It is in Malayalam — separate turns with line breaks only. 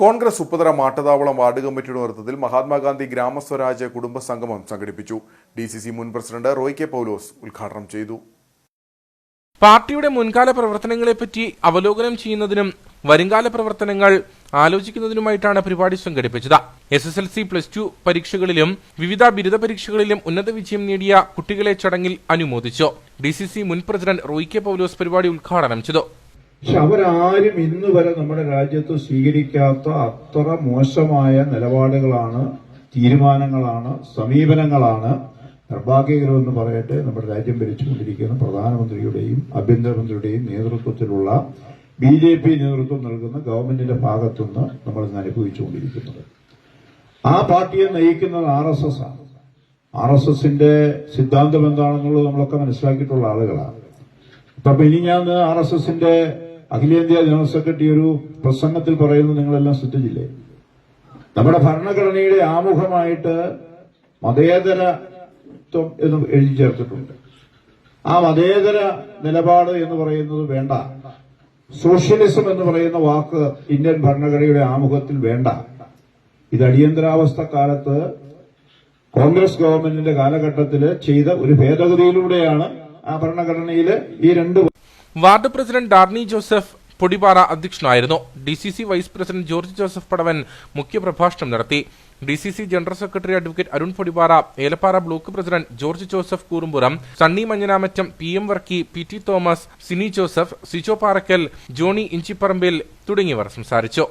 കോൺഗ്രസ് ഉപ്പുതറ മാട്ടതാവളം വാർഡ് കമ്മിറ്റിയുടെ നേതൃത്വത്തിൽ മഹാത്മാഗാന്ധി ഗ്രാമസ്വരാജ് കുടുംബ സംഗമം സംഘടിപ്പിച്ചു. ഡി സി സി മുൻ പ്രസിഡന്റ് റോയ് കെ പൗലോസ് ഉദ്ഘാടനം ചെയ്തു.
പാർട്ടിയുടെ മുൻകാല പ്രവർത്തനങ്ങളെപ്പറ്റി അവലോകനം ചെയ്യുന്നതിനും വരുംകാല പ്രവർത്തനങ്ങൾ ആലോചിക്കുന്നതിനുമായിട്ടാണ് പരിപാടി സംഘടിപ്പിച്ചത്. S S L C plus two പരീക്ഷകളിലും വിവിധ ബിരുദ പരീക്ഷകളിലും ഉന്നത വിജയം നേടിയ കുട്ടികളെ ചടങ്ങിൽ അനുമോദിച്ചു. ഡി സി സി മുൻ പ്രസിഡന്റ് റോയ് കെ പൗലോസ് പരിപാടി ഉദ്ഘാടനം ചെയ്തു.
പക്ഷെ അവരാരും ഇന്ന് വരെ നമ്മുടെ രാജ്യത്ത് സ്വീകരിക്കാത്ത അത്ര മോശമായ നിലപാടുകളാണ് തീരുമാനങ്ങളാണ് സമീപനങ്ങളാണ് നിർഭാഗ്യകരമെന്ന് പറയട്ടെ നമ്മുടെ രാജ്യം ഭരിച്ചുകൊണ്ടിരിക്കുന്ന പ്രധാനമന്ത്രിയുടെയും ആഭ്യന്തരമന്ത്രിയുടെയും നേതൃത്വത്തിലുള്ള ബി ജെ പി നേതൃത്വം നൽകുന്ന ഗവൺമെന്റിന്റെ ഭാഗത്തുനിന്ന് നമ്മൾ ഇന്ന് അനുഭവിച്ചുകൊണ്ടിരിക്കുന്നത്. ആ പാർട്ടിയെ നയിക്കുന്നത് ആർ എസ് എസ് ആണ്. ആർ എസ് എസിന്റെ സിദ്ധാന്തം എന്താണെന്നുള്ളത് നമ്മളൊക്കെ മനസ്സിലാക്കിയിട്ടുള്ള ആളുകളാണ്. അപ്പൊ ഇനി ഞാൻ ആർ എസ് എസിന്റെ അഖിലേന്ത്യാ ജനറൽ സെക്രട്ടറി ഒരു പ്രസംഗത്തിൽ പറയുന്നത് നിങ്ങളെല്ലാം ശ്രദ്ധിച്ചില്ലേ? നമ്മുടെ ഭരണഘടനയുടെ ആമുഖമായിട്ട് മതേതരത്വം എന്ന് എഴുതി ചേർത്തിട്ടുണ്ട്. ആ മതേതര നിലപാട് എന്ന് പറയുന്നത് വേണ്ട. സോഷ്യലിസം എന്ന് പറയുന്ന വാക്ക് ഇന്ത്യൻ ഭരണഘടനയുടെ ആമുഖത്തിൽ വേണ്ട. ഇത് അടിയന്തരാവസ്ഥ കാലത്ത് കോൺഗ്രസ് ഗവൺമെന്റിന്റെ കാലഘട്ടത്തിൽ ചെയ്ത ഒരു ഭേദഗതിയിലൂടെയാണ് ആ ഭരണഘടനയിൽ ഈ രണ്ട്
വാർഡ് പ്രസിഡന്റ് ഡാർണി ജോസഫ് പൊടിപാറ അധ്യക്ഷനായിരുന്നു. D C C vice president George Joseph Padavan മുഖ്യപ്രഭാഷണം നടത്തി. D C C general secretary advocate Arun Podipara Elappara block president George Joseph Koorumpuram Sunny Manjanamattam P M Varkey P T Thomas Cini Joseph Sijo Parakkal Johny Inchiparambil തുടങ്ങിയവർ സംസാരിച്ചു.